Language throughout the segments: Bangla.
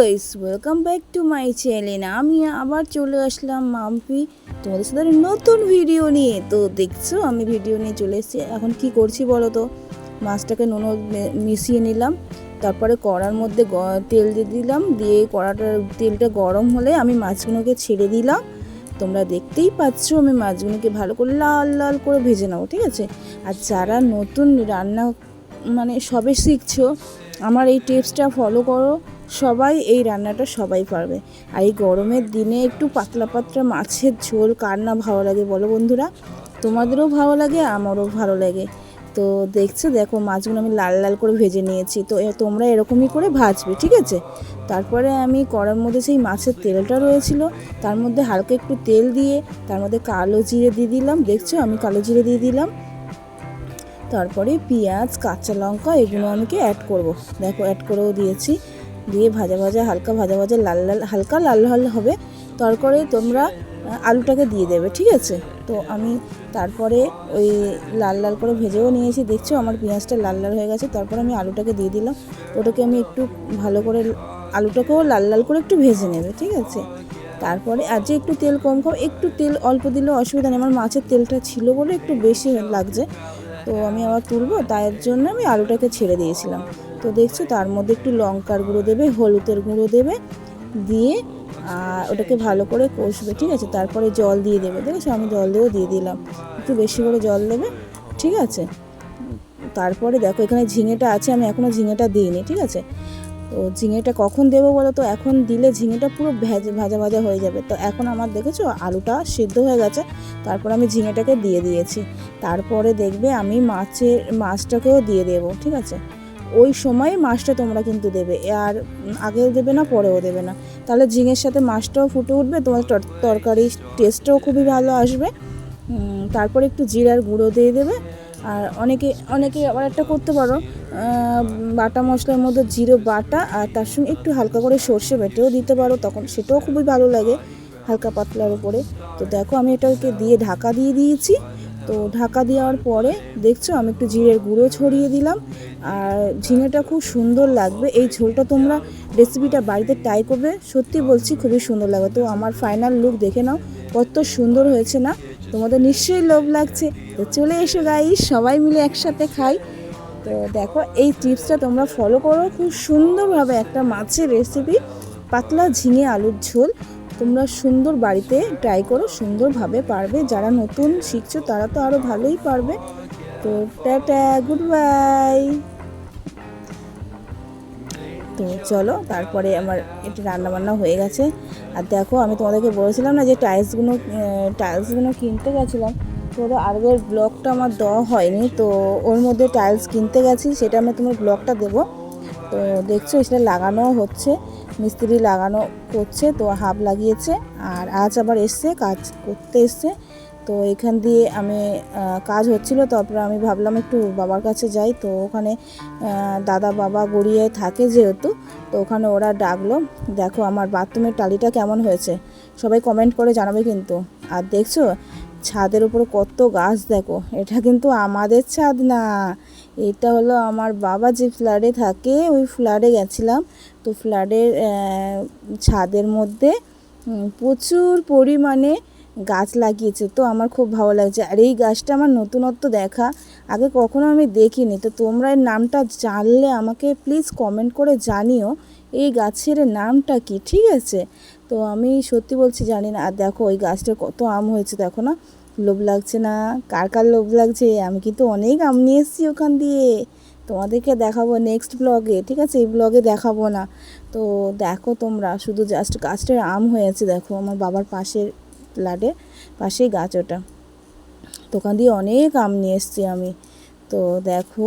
Guys welcome back to my channel আমি আবার চলে আসলাম মাম্পি তোমাদের সাথে নতুন ভিডিও নিয়ে। তো দেখছ, আমি ভিডিও নিয়ে চলে এসেছি। এখন কি করছি বলো তো? মাছটাকে নুন মিশিয়ে নিলাম। তারপরে কড়ার মধ্যে তেল দিয়ে দিলাম। দিয়ে কড়াটা, তেলটা গরম হলে আমি মাছগুলোকে ছেড়ে দিলাম। তোমরা দেখতেই পাচ্ছ, আমি মাছগুলোকে ভালো করে লাল লাল করে ভেজে নেব, ঠিক আছে? আর যারা নতুন রান্না মানে সবে শিখছো, আমার এই টিপসটা ফলো করো। সবাই এই রান্নাটা সবাই পারবে। আর এই গরমের দিনে একটু পাতলা পাতলা মাছের ঝোল কার না ভালো লাগে বলো বন্ধুরা? তোমাদেরও ভালো লাগে, আমারও ভালো লাগে। তো দেখছ, দেখো মাছগুলো আমি লাল লাল করে ভেজে নিয়েছি। তো তোমরা এরকমই করে ভাজবে, ঠিক আছে? তারপরে আমি কড়ার মধ্যে সেই মাছের তেলটা রয়েছিল, তার মধ্যে হালকা একটু তেল দিয়ে তার মধ্যে কালো জিরে দিয়ে দিলাম। দেখছ? আমি কালো জিরে দিয়ে দিলাম। তারপরে পেঁয়াজ, কাঁচা লঙ্কা, এগুলো আমাকে অ্যাড করব। দেখো অ্যাড করেও দিয়েছি। দিয়ে ভাজা ভাজা, হালকা ভাজা ভাজা, লাল লাল, হালকা লাল লাল হবে। তারপরে তোমরা আলুটাকে দিয়ে দেবে, ঠিক আছে? তো আমি তারপরে ওই লাল লাল করে ভেজেও নিয়েছি। দেখছ আমার পেঁয়াজটা লাল লাল হয়ে গেছে। তারপরে আমি আলুটাকে দিয়ে দিলাম। ওটাকে আমি একটু ভালো করে, আলুটাকেও লাল লাল করে একটু ভেজে নেবে, ঠিক আছে? তারপরে আর যে একটু তেল কম খাও একটু তেল, অল্প দিলেও অসুবিধা নেই। আমার মাছের তেলটা ছিল বলে একটু বেশি লাগছে। তো আমি আবার তুলবো, তার জন্য আমি আলুটাকে ছেড়ে দিয়েছিলাম। তো দেখছ, তার মধ্যে একটু লঙ্কার গুঁড়ো দেবে, হলুদের গুঁড়ো দেবে, দিয়ে আর ওটাকে ভালো করে কষবে, ঠিক আছে? তারপরে জল দিয়ে দেবে, দেখেছ? আমি জল দিয়েও দিয়ে দিলাম। একটু বেশি করে জল দেবে, ঠিক আছে? তারপরে দেখো, এখানে ঝিঙেটা আছে, আমি এখনও ঝিঙেটা দিইনি, ঠিক আছে? তো ঝিঙেটা কখন দেবো বলো তো? এখন দিলে ঝিঙেটা পুরো ভেজা, ভাজা ভাজা হয়ে যাবে। তো এখন আমার, দেখেছ? আলুটা সিদ্ধ হয়ে গেছে, তারপর আমি ঝিঙেটাকে দিয়ে দিয়েছি। তারপরে দেখবে আমি মাছের, মাছটাকেও দিয়ে দেবো, ঠিক আছে? ওই সময় মাছটা তোমরা কিন্তু দেবে। আর আগেও দেবে না, পরেও দেবে না। তাহলে ঝিঙের সাথে মাছটাও ফুটে উঠবে, তোমার তর- তরকারির টেস্টটাও খুবই ভালো আসবে। তারপরে একটু জিরার গুঁড়ো দিয়ে দেবে। আর অনেকে অনেকে আবার একটা করতে পারো বাটা মশলার মধ্যে জিরো বাটা আর তার সঙ্গে একটু হালকা করে সর্ষে বেটেও দিতে পারো, তখন সেটাও খুবই ভালো লাগে হালকা পাতলার উপরে। তো দেখো আমি এটাকে দিয়ে ঢাকা দিয়ে দিয়েছি। তো ঢাকা দেওয়ার পরে দেখছ আমি একটু জিরের গুঁড়ো ছড়িয়ে দিলাম। আর ঝিঙেটা খুব সুন্দর লাগবে। এই ঝোলটা তোমরা রেসিপিটা বাড়িতে ট্রাই করবে। সত্যি বলছি খুবই সুন্দর লাগবে। তো আমার ফাইনাল লুক দেখে নাও, কত সুন্দর হয়েছে না? তোমাদের নিশ্চয়ই লোভ লাগছে। তো চলে এসো গাইস সবাই মিলে একসাথে খাই। তো দেখো, এই টিপসটা তোমরা ফলো করো। খুব সুন্দরভাবে একটা মাছের রেসিপি পাতলা ঝিঙে আলুর ঝোল। তোমরা সুন্দর বাড়িতে ট্রাই করো, সুন্দরভাবে পারবে। যারা নতুন শিখছো, তারা তো আরও ভালোই পারবে। তো টাটা গুড বাই তো চলো, তারপরে আমার একটু রান্নাবান্না হয়ে গেছে। আর দেখো, আমি তোমাদেরকে বলেছিলাম না যে টাইলসগুলো টাইলসগুলো কিনতে গেছিলাম। তো আগের ব্লগটা আমার দেওয়া হয়নি। তো ওর মধ্যে টাইলস কিনতে গেছি, সেটা আমি তোমার ব্লগটা দেবো। তো দেখছ, সেটা লাগানো হচ্ছে। মিস্ত্রি লাগানো করছে, তো হাফ লাগিয়েছে আর আজ আবার এসছে, কাজ করতে এসছে। তো এখান দিয়ে আমি কাজ হচ্ছিল, তারপরে আমি ভাবলাম একটু বাবার কাছে যাই। তো ওখানে দাদা বাবা গড়িয়ে থাকে যেহেতু, তো ওখানে ওরা ডাকলো, দেখো আমার বাথরুমের টালিটা কেমন হয়েছে? সবাই কমেন্ট করে জানাবে কিন্তু। আর দেখছ, ছাদের উপরে কত গাছ দেখো, এটা কিন্তু আমাদের ছাদ না। এটা হলো আমার বাবা যে ফ্ল্যাটে থাকে, ওই ফ্ল্যাটে গেছিলাম। তো ফ্ল্যাটের ছাদের মধ্যে প্রচুর পরিমাণে গাছ লাগিয়েছে। তো আমার খুব ভালো লাগছে। আর এই গাছটা আমার নতুনত্ব দেখা। আগে কখনো আমি দেখিনি। তো তোমরা এর নামটা জানলে আমাকে প্লিজ কমেন্ট করে জানিও, এই গাছের নামটা কি, ঠিক আছে? তো আমি সত্যি বলছি জানি না। আর দেখো, ওই গাছটা কত আম হয়েছে, দেখো না। লোভ লাগছে না? কার কার লোভ লাগছে? আমি কিন্তু অনেক আম নিয়ে এসেছি ওখান দিয়ে। তোমাদেরকে দেখাবো নেক্সট ব্লগে ঠিক আছে? এই ব্লগে দেখাবো না। তো দেখো তোমরা, শুধু জাস্ট গাছটার আম হয়েছে দেখো আমার বাবার পাশের ফ্ল্যাটে, পাশেই গাছ ওটা। তো ওখান দিয়ে অনেক আম নিয়ে এসেছি আমি। তো দেখো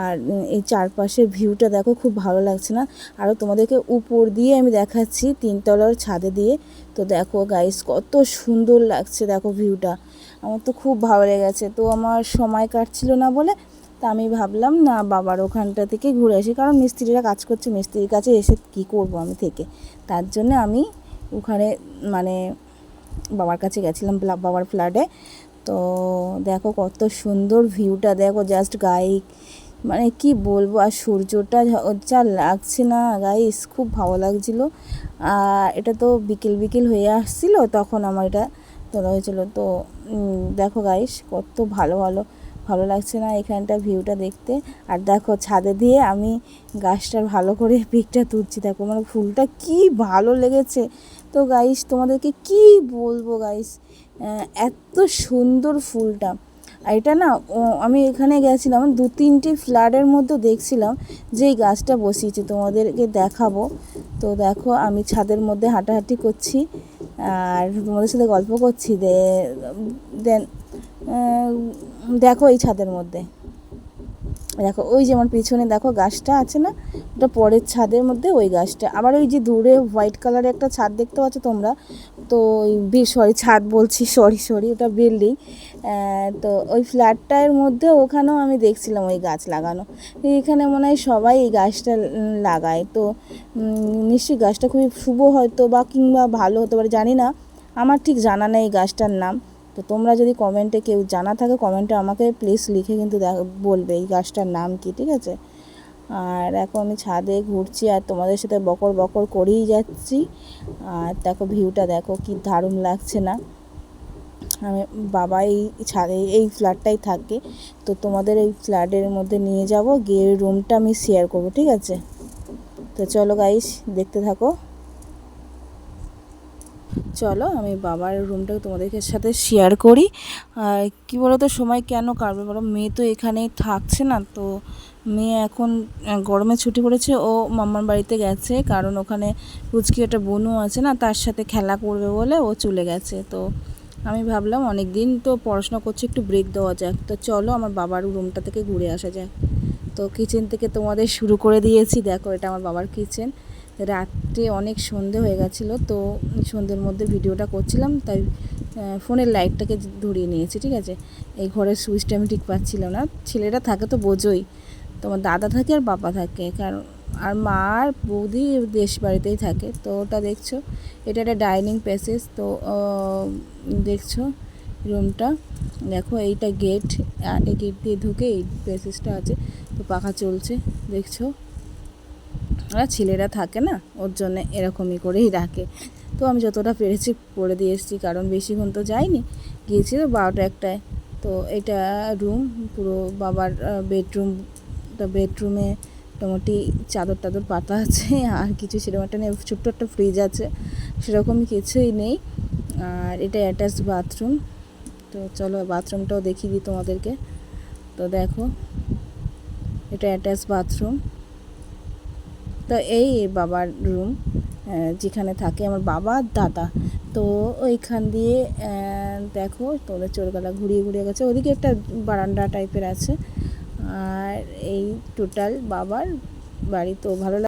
আর এই চারপাশের ভিউটা দেখো খুব ভালো লাগছে না। আরও তোমাদেরকে উপর দিয়ে আমি দেখাচ্ছি, তিনতলার ছাদে দিয়ে। তো দেখো গাইস কত সুন্দর লাগছে দেখো ভিউটা। আমার তো খুব ভালো লেগেছে। তো আমার সময় কাটছিল না বলে, তা আমি ভাবলাম, না বাবার ওখানটা থেকে ঘুরে আসি। কারণ মিস্ত্রিরা কাজ করছে, মিস্ত্রির কাছে এসে কী করব আমি থেকে? তার জন্য আমি ওখানে মানে বাবার কাছে গেছিলাম বাবার ফ্ল্যাটে তো দেখো কত সুন্দর ভিউটা, দেখো জাস্ট গায়ে মানে কি বলব, আর সূর্যটা যা লাগছে না গাইস খুব ভালো লাগছিল। আর এটা তো বিকেল বিকেল হয়ে আসছিল, তখন আমার এটা তোলা হয়েছিল। তো দেখো গাইস কত ভালো ভালো ভালো লাগছে না এখানটা ভিউটা দেখতে। আর দেখো, ছাদে দিয়ে আমি গাছটার ভালো করে পিকটা তুলছি। দেখো মানে ফুলটা কি ভালো লেগেছে। তো গাইস তোমাদেরকে কি বলব গাইস এত সুন্দর ফুলটা। এটা না আমি এখানে গেছিলাম, দু তিনটে ফ্ল্যাটের মধ্যে দেখছিলাম যে এই গাছটা বসিয়েছি, তোমাদেরকে দেখাবো। তো দেখো, আমি ছাদের মধ্যে হাঁটাহাঁটি করছি, আর তোমাদের সাথে গল্প করছি দেন দেখো এই ছাদের মধ্যে। দেখো, ওই যে আমার পিছনে দেখো গাছটা আছে না, ওটা পরের ছাদের মধ্যে ওই গাছটা। আবার ওই যে দূরে হোয়াইট কালারের একটা ছাদ দেখতে পাচ্ছ তোমরা তো ওই সরি ছাদ বলছি সরি সরি ওটা বিল্ডিং তো ওই ফ্ল্যাটটার মধ্যে ওখানেও আমি দেখছিলাম ওই গাছ লাগানো। এখানে মনে হয় সবাই এই গাছটা লাগায়। তো নিশ্চয়ই গাছটা খুবই শুভ হয়তো বা কিংবা ভালো হতে পারে, জানি না। আমার ঠিক জানা নেই গাছটার নাম। তো তোমরা যদি কমেন্টে কেউ জানা থাকে কমেন্টে আমাকে প্লিজ লিখে কিন্তু দেখ- বলবে এই গাছটার নাম কি, ঠিক আছে? আর এখন আমি ছাদে ঘুরছি আর তোমাদের সাথে বকর বকর করেই যাচ্ছি। আর দেখো ভিউটা দেখো কি দারুণ লাগছে না। আমি বাবা এই ছাদে এই ফ্ল্যাটটাই থাকে। তো তোমাদের এই ফ্ল্যাটের মধ্যে নিয়ে যাব, গিয়ে রুমটা আমি শেয়ার করব, ঠিক আছে? তো চলো গাইস দেখতে থাকো। চলো আমি বাবার রুমটা তোমাদেরকে সাথে শেয়ার করি। আর কী বলো তো সময় কেন কাটবে বলো? মেয়ে তো এখানেই থাকছে না, তো মেয়ে এখন গরমে ছুটি পড়েছে, ও মাম্মার বাড়িতে গেছে, কারণ ওখানে পুচকি একটা বোনও আছে না, তার সাথে খেলা করবে বলে ও চলে গেছে। তো আমি ভাবলাম অনেক দিন তো পড়াশোনা করছি, একটু ব্রেক দেওয়া যাক। তো চলো আমার বাবার রুমটা থেকে ঘুরে আসা যাক। তো কিচেন থেকে তোমাদের শুরু করে দিয়েছি, দেখো এটা আমার বাবার কিচেন রাত্রে অনেক সন্ধে হয়ে গেছিল, তো সন্ধ্যের মধ্যে ভিডিওটা করছিলাম, তাই ফোনের লাইটটাকে ধরিয়ে নিয়েছি, ঠিক আছে? এই ঘরের সুইচটা আমি ঠিক পাচ্ছিলাম না। ছেলেরা থাকে তো বোঝোই। তোমার দাদা থাকে আর বাবা থাকে, কারণ আর মা আর বৌদি দেশ বাড়িতেই থাকে। তো ওটা দেখছ, এটা একটা ডাইনিং প্যাসেজ, তো দেখছ রুমটা। দেখো এইটা গেট এই গেট দিয়ে ঢুকে এই প্যাসেজটা আছে, তো পাখা চলছে, দেখছ? আর ছেলেরা থাকে না, ওর জন্য এরকমই করেই রাখে। তো আমি যতটা পেরেছি করে দিয়ে এসেছি, কারণ বেশিক্ষণ তো যাইনি গিয়েছি তো বারোটা একটায়। তো এটা রুম পুরো বাবার বেডরুম তো বেডরুমে মোটামুটি চাদর টাদর পাতা আছে, আর কিছু সেরকম একটা নেই, ছোট্ট একটা ফ্রিজ আছে, সেরকম কিছুই নেই। আর এটা অ্যাটাচ বাথরুম তো চলো বাথরুমটাও দেখিয়ে দিই তোমাদেরকে। তো দেখো, এটা অ্যাটাচ বাথরুম তো এই বাবার রুম যেখানে থাকে আমার বাবা দাদা। তো ওইখান দিয়ে দেখো তোদের চোরগালা ঘুরিয়ে ঘুরিয়ে গেছে। ওদিকে একটা বারান্দা টাইপের আছে। আর এই টোটাল বাবার বাড়ি তো ভালো